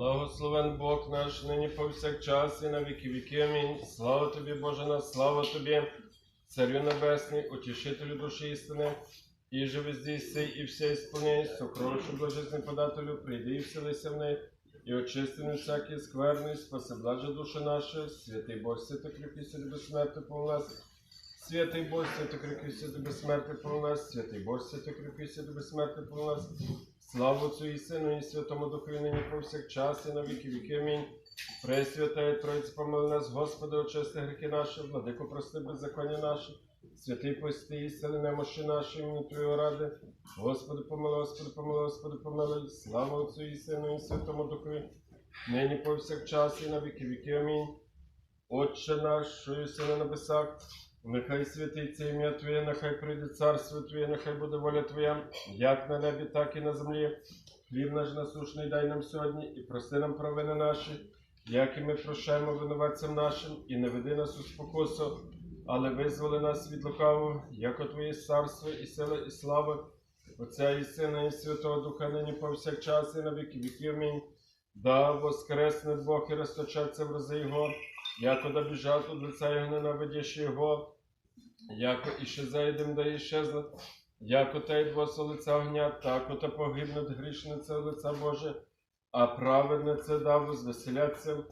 Благословен Бог наш, нині повсякчас і на віки віки. Амінь. Слава тобі, Боже наш, слава тобі, Царю Небесний, утішителю душі істини, і же везде сей, і все ісполняй, сокровищу блажесний подателю, прийди і вселися в неї, і очисти не всякий скверний, спаси блаже душі наші, святий Бог, свято кріпися до безсмерти по нас. Святий Бог, свято кріпися до безсмерти по нас, святий Бог, свято кріпися до безсмерти по нас. Слава Отцю і Сину, і Святому Духу, нині повсякчас, і на віки віки. Амінь. Пресвятая Тройця, помили нас, Господи, очисти гріхи наші, владико, прости беззаконня наші, святий пости, і сили немощі наші, імені Твоєго ради. Господи, помилуй, Господи, помилуй, Господи, помилуй. Слава Отцю і Сину, і Святому Духу, нині повсякчас, і на віки віки. Амінь. Отче наш, що єси на небесах, Нехай святиться ім'я Твоє, нехай прийде царство Твоє, нехай буде воля Твоя, як на небі, так і на землі. Хліб наш насушний дай нам сьогодні, і прости нам провини наші, як і ми прощаємо винуватцям нашим, і не веди нас у спокусу, але визволи нас від лукавого, яко Твоє царство, і сила, і слава, Отця і Сина, і Святого Духа, нині повсякчас, і на віки віків. Амінь. Да воскресне Бог і розточаться в рази Його, яко да біжать от лица Його ненавидящі Його, яко іще зайдем, да іщезнуть, яко та й двоса лиця огня, тако та погибнуть грішниця лиця Боже, а праведниця да возвеселяться.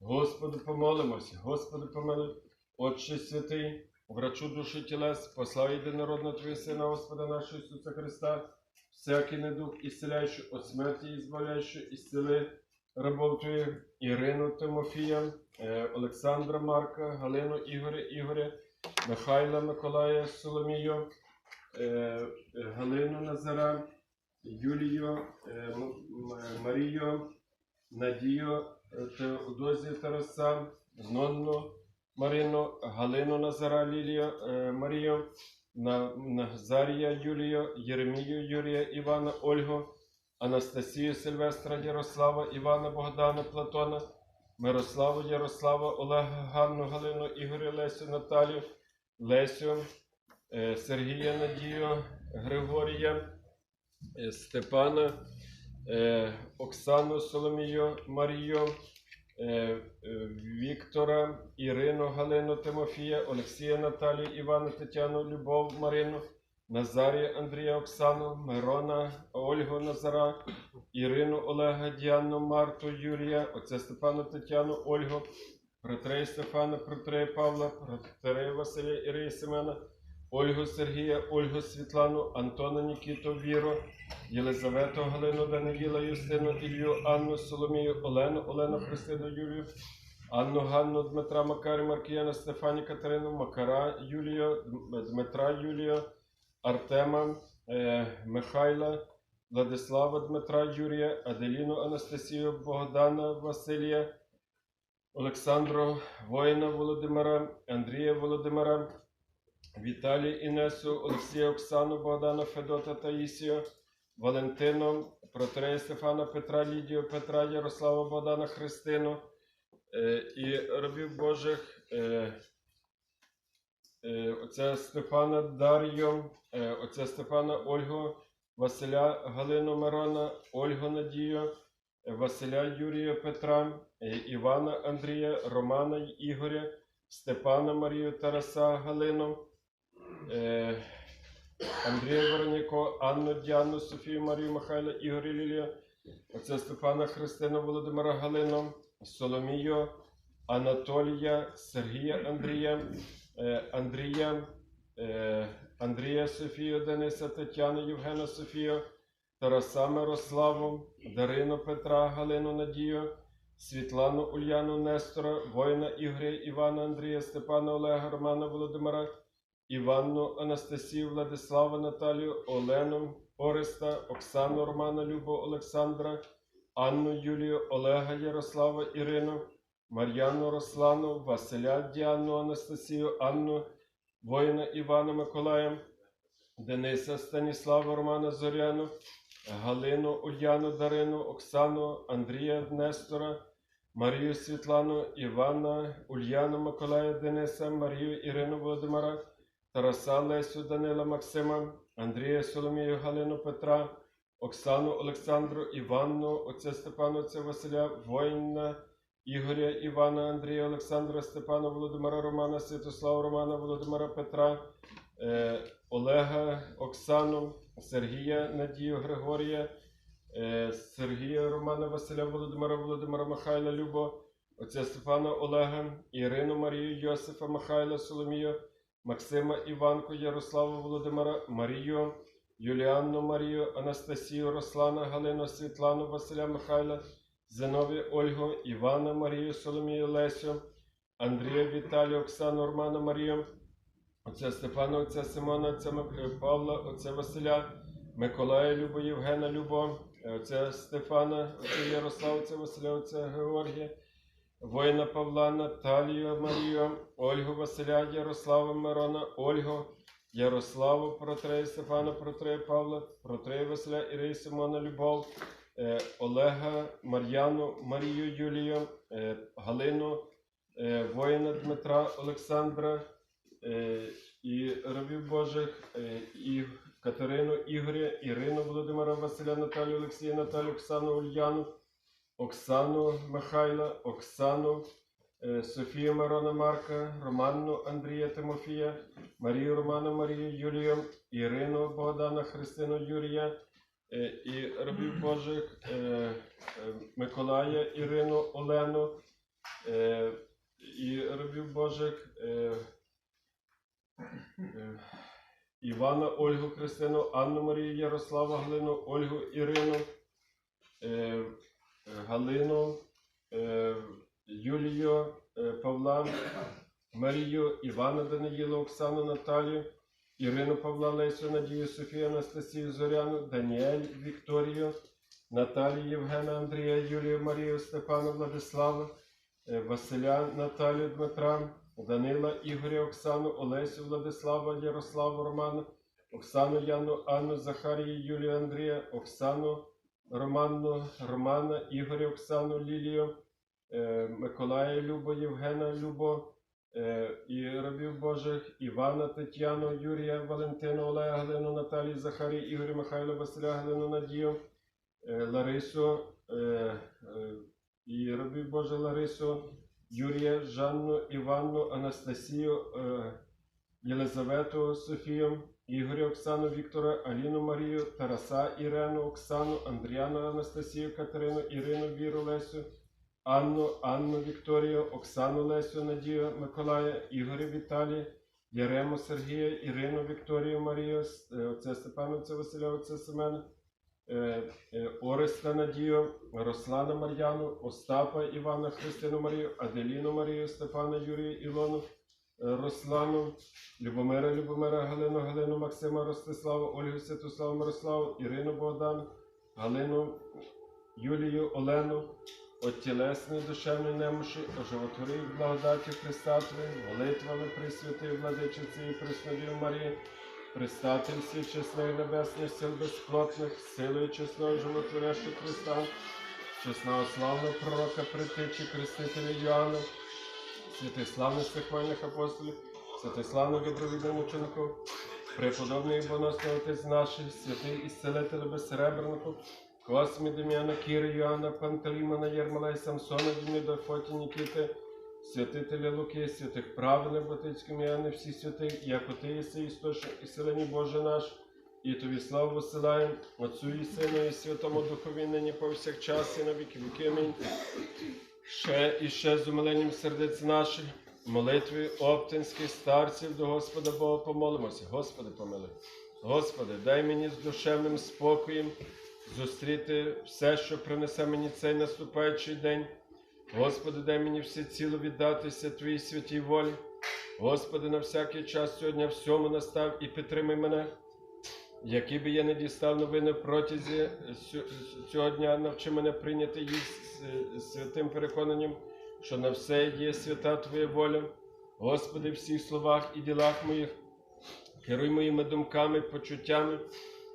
Господу помолимося, Господи помилуй, Отче святий, врачу душі тілес, послав єдинородного Твого Сина, Господа нашого Ісуса Христа, всякий недух ісцеляючий от смерті і збавляючий, ісцели рабов Твоїх, Ірину Тимофія, е, Олександра Марка, Галину Ігоря Ігоря, Михайла Миколая Соломію, е, е, Галину Назара, Юлію, е, Марію, Надію Теодозію Тараса, Нонну Марину, Галину Назара Лілію, Марію, Назарія Юлію, Єремію Юрія Івана Ольгу, Анастасію Сильвестра Ярослава, Івана Богдана Платона, Мирославу Ярослава, Олега Ганну Галину, Ігоря Лесю Наталію, Лесю, е, Сергія Надію, Григорія, е, Степана, е, Оксану Соломію, Марію, Віктора, Ірину, Галину, Тимофія, Олексія Наталію, Івана, Тетяну, Любов, Марину, Назарія, Андрія, Оксану, Мирона, Ольгу Назара, Ірину, Олега, Діану, Марту, Юрія, отця Степана, Тетяну, Ольгу, Протрея Стефана, Протрея Павла, Протрея Василя, Ірия Семена, Ольгу Сергія, Ольгу Світлану, Антона Нікіту, Віру, Єлизавету, Галину, Даниїла, Юстину, Ілью, Анну, Соломію, Олену, Олену, Христину, Юлію, Анну, Ганну, Дмитра, Макарі, Маркіяна, Стефані, Катерину, Макара, Юлію, Дмитра, Юлію, Артема, е, Михайла, Владислава, Дмитра, Юрія, Аделіну, Анастасію, Богдана, Василія, Олександру, воїна Володимира, Андрія Володимира, Віталій Інесу, Олексія Оксану, Богдана, Федота Таїсію, Валентину, Протрея Стефана, Петра, Лідію, Петра, Ярослава, Богдана, Христину е, і рабів Божих, е, е, отця Стефана Дар'ю, е, Стефана Ольгу, Василя Галину Мирона, Ольгу Надію, е, Василя Юрія Петра, Івана Андрія, Романа Ігоря, Степана Марію Тараса Галину, Андрія Вороніко, Анну Діану, Софію Марію Михайла, Ігоря Лілія, отця Стефана Христину Володимира Галину, Соломію, Анатолія, Сергія Андрія, Андрія, е, Андрія Софію, Дениса, Тетяну, Євгена Софію, Тараса Мирославу, Дарину Петра, Галину Надію, Світлану Ульяну Нестора, воїна Ігоря, Івана Андрія, Степана Олега, Романа Володимира, Іванну Анастасію, Владислава Наталію, Олену Ореста, Оксану Романа Любу Олександра, Анну Юлію, Олега Ярослава Ірину, Мар'яну Руслану, Василя Діану Анастасію, Анну, воїна Івана Миколая, Дениса Станіслава Романа Зоряну, Галину Ульяну Дарину, Оксану, Андрія Нестора, Марію Світлану, Івана, Ульяну Миколая Дениса, Марію Ірину Володимира, Тараса Лесю Данила Максима, Андрія Соломію Галину Петра, Оксану Олександру Іванну, отця Степана, отця Василя, воїна Ігоря Івана, Андрія Олександра, Степана, Володимира Романа, Святослава Романа, Володимира Петра, е, Олега, Оксану, Сергія Надію Григорія, е, Сергія Романа, Василя, Володимира, Володимира Михайла, Любо, отця Стефана Олега, Ірину Марію, Йосифа, Михайла, Соломію, Максима Іванку, Ярослава Володимира, Марію, Юліанну Марію, Анастасію, Руслана, Галину, Світлану, Василя Михайла, Зинові Ольгу, Івана Марію, Соломію Лесю, Андрія Віталію, Оксану Романа Марію, отця Степана, отця Симона, отця Павла, отця Василя, Миколая Любо, Євгена Любо, отця Стефана, отця Ярослава, отця Василя, отця Георгія, воїна Павла, Наталію Марію, Ольгу Василя, Ярослава Мирона, Ольгу, Ярославу Протрея, Стефана Протрея, Павла, Протрея Василя, Ірию Симона, Любов, Олега, Мар'яну, Марію Юлію, е, Галину, е, воїна Дмитра Олександра е, і рабів Божих, е, і Катерину Ігоря, Ірину Володимира Василя, Наталію Олексія, Наталію Оксану Ульяну, Оксану Михайла, Оксану, е, Софію Мирона Марка, Романну Андрія Тимофія, Марію Романа Марію Юлію, Ірину Богдана, Христину Юрія е, і рабів Божих Миколая Ірину Олену і рабів Божих Івана Ольгу Христину, Анну Марію Ярослава Галину, Ольгу Ірину, е, Галину, е, Юлію е, Павла, Марію, Івана Даниїла, Оксану Наталію, Ірину Павла Лесю, Надію Софію, Анастасію Зоряну, Даніель Вікторію, Наталію Євгена Андрія, Юлію Марію, Степана Владислава, е, Василя Наталію Дмитра, Данила Ігоря, Оксану, Олесю Владислава, Ярославу Романа, Оксану Яну, Анну, Захарію, Юлію Андрія, Оксану Романну, Романа, Ігоря, Оксану Лілію, е, Миколая Любо, Євгена Любо, і рабів Божих, Івана, Тетяну, Юрія, Валентину, Олега, Галину, Наталію, Захарію, Ігоря, Михайла, Василя, Галину, Надію, е, Ларису, е, е, і рабів Божих Ларису, Юрія, Жанну, Іванну, Анастасію, е, Єлизавету, Софію, Ігоря, Оксану, Віктора, Аліну Марію, Тараса, Ірену, Оксану, Андріану, Анастасію, Катерину, Ірину, Віру, Лесю, Анну, Анну, Вікторію, Оксану, Лесю, Надію, Миколая, Ігоря, Віталія, Ярему, Сергія, Ірину, Вікторію, Марію, е, отця Степана, отця Василя, отця Семена, е, е, Ореста Надію, Руслана Мар'яну, Остапа Івана, Христину Марію, Аделіну Марію, Стефана Юрію, Ілону, Руслану, Любомира, Любомира, Галину, Галину, Максима, Ростиславу, Ольгу, Святославу, Мирославу, Ірину Богдан, Галину, Юлію, Олену, от тілесної душевної немощі, оживотвори в благодаті Христа Твої, молитвами Пресвятої Владичиці і Преснодію Марії, Пристатель всіх чесних небесних сил безплотних, силою чесного животворящого Христа, чесного славного пророка притичі Крестителя Йоанна, святих славних стихвальних апостолів, святих славних добровідних учеників, преподобний і боносний отець наших, святий ісцелитель безсеребренників, Космі, Дем'яна, Кіри, Йоанна, Пантелеймона, Єрмолай, Самсона, Діміда, Фоті, Нікіти, святителя Луки, святих праведних Батицьким Яни, всі святих, як ти єси істочник і селені Боже наш, і тобі славу посилаємо, Отцю і Сину, і Святому Духові, нині повсякчас, і на віки віки. Ще і ще з умиленням сердець наших, молитвою оптинських старців до Господа Бога помолимося. Господи, помили. Господи, дай мені з душевним спокоєм зустріти все, що принесе мені цей наступаючий день. Господи, дай мені все ціло віддатися Твоїй святій волі. Господи, на всякий час сьогодні всьому настав і підтримай мене. Які би я не дістав новини протязі цього дня, навчи мене прийняти їх святим переконанням, що на все є свята Твоя воля. Господи, в всіх словах і ділах моїх, керуй моїми думками, почуттями,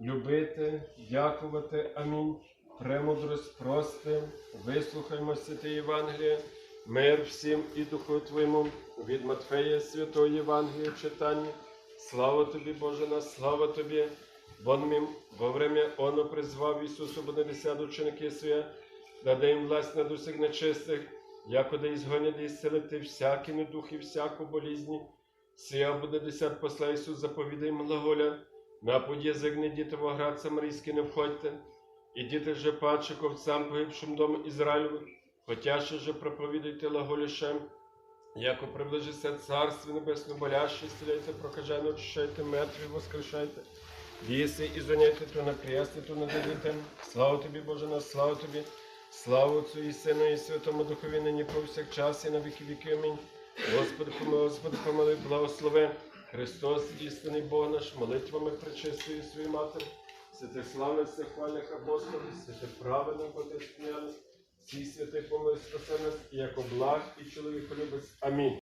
любити, дякувати. Амінь. Премудрость прости, вислухаймо святе Євангеліє, мир всім і духу Твоєму від Матфея Святого Євангелія читання. Слава тобі, Боже, на слава тобі. Мім во время оно призвав Ісусу Бонадесят ученики своє, даде їм власть над усіх нечистих, якоди ізгонять і зцілити всякі недух і всяку болізні. Сія буде десят посла Ісус заповідає їм глаголя, на путь язик не діти в оград самарійський не входьте, і діти же паче ковцам погибшим дому Ізраїлю, хотяще же проповідайте глаголішем, Яко приближиться Царство Небесне, боляще, исцеляйте, прокажено, очищайте, мертві, воскрешайте. Віси і зоняйте, то на приясти, то нададите. Слава тобі, Боже, на славу тобі. Слава Отцю і Сину, і Святому Духові, нині повсякчас, і на віки віки. Амінь. Господи, помилуй, Господи, помилуй, благослови. Христос, істинний Бог наш, молитвами причистує свою матір, святих славних, всіх хвальних апостолів, святих праведних, Отець всі святих помилуй спаси нас, як облаг і чоловіколюбець. Амінь.